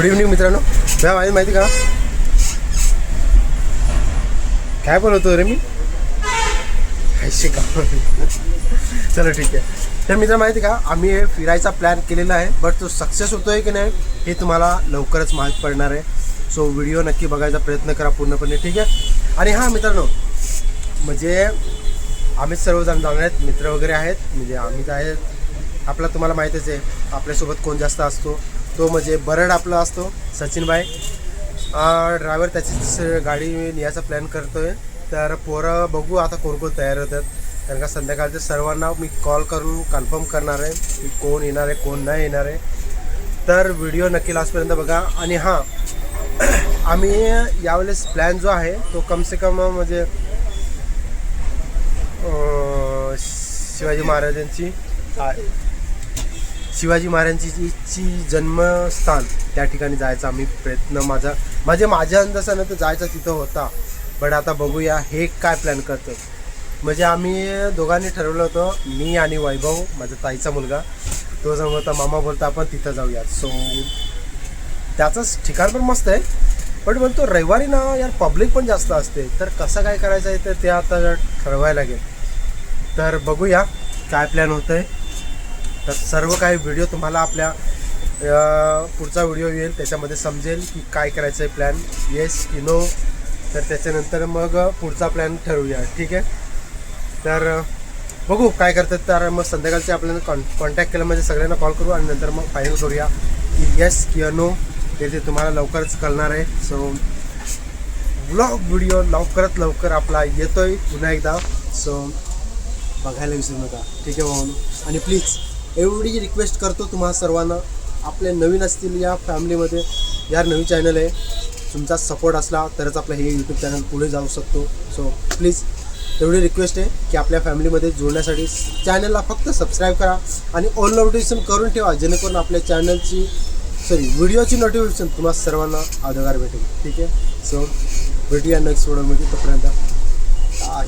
Good evening मित्रांनो. तुला माहिती माहिती का काय बोलवतो रे मी? का चलो ठीक आहे. तर मित्र माहिती का आम्ही हे फिरायचा प्लॅन केलेला आहे बट तो सक्सेस होतोय की नाही हे तुम्हाला लवकरच माहीत पडणार आहे. सो व्हिडिओ नक्की बघायचा प्रयत्न करा पूर्णपणे ठीक आहे? आणि हां मित्रांनो म्हणजे आम्ही सर्वजण जाणार आहेत मित्र वगैरे आहेत म्हणजे आम्हीच आहेत. आपला तुम्हाला माहीतच आहे आपल्यासोबत कोण जास्त असतो तो म्हणजे बरड आपला असतो सचिनबाई. ड्रायव्हर त्याचीच गाडी न्यायचा प्लॅन करतोय. तर पोरं बघू आता कोण कोण तयार होतात. कारण का संध्याकाळच्या सर्वांना मी कॉल करून कन्फर्म करणार आहे की कोण येणार आहे कोण नाही येणार आहे. तर व्हिडिओ नक्की लास्टपर्यंत बघा. आणि हां आम्ही यावेळेस प्लॅन जो आहे तो कम से कम म्हणजे शिवाजी महाराजांची. शिवाजी महाराजांची जन्मस्थान त्या ठिकाणी जायचा आम्ही प्रयत्न माझा म्हणजे माझ्या अंदाजानं तर जायचा तिथं होता. बट आता बघूया हे काय प्लॅन करतं. म्हणजे आम्ही दोघांनी ठरवलं होतं मी आणि वैभव माझा ताईचा मुलगा तो जाऊन होता मामा बोलता आपण तिथं जाऊया सो त्याचंच ठिकाण पण मस्त आहे. पण म्हणतो रविवारी ना यार पब्लिक पण जास्त असते. तर कसं काय करायचं आहे तर ते आता ठरवायला लागेल. तर बघूया काय प्लॅन होतं आहे तर सर्व काही व्हिडिओ तुम्हाला आपल्या पुढचा व्हिडिओ येईल. त्याच्यामध्ये समजेल की काय करायचं आहे प्लॅन येस की नो तर त्याच्यानंतर मग पुढचा प्लॅन ठरवूया. ठीक आहे? तर बघू काय करतात. तर मग संध्याकाळचे आपल्याला कॉन कॉन्टॅक्ट केलं म्हणजे सगळ्यांना कॉल करू आणि नंतर मग फायनल करूया. की येस किंवा नो ते ते तुम्हाला लवकरच कळणार आहे. सो ब्लॉग व्हिडिओ लवकरात लवकर आपला येतोय पुन्हा एकदा. सो बघायला विसरू नका. ठीक आहे भाऊ आणि प्लीज एवढी रिक्वेस्ट करतो तुम्हा सर्वांना. आपले नवीन असतील या फॅमिलीमध्ये यार नवीन चॅनल आहे. तुमचा सपोर्ट असला तरच आपलं हे यूट्यूब चॅनल पुढे जाऊ शकतो. सो प्लीज एवढी रिक्वेस्ट आहे की आपल्या फॅमिलीमध्ये जोडण्यासाठी चॅनलला फक्त सबस्क्राईब करा आणि ऑल नोटिफिकेशन करून ठेवा जेणेकरून आपल्या चॅनलची सॉरी व्हिडिओची नोटिफिकेशन तुम्हाला सर्वांना अधोगार भेटेल. ठीक आहे? सो भेटूया नेक्स्ट व्हिडिओमध्ये तोपर्यंत बाय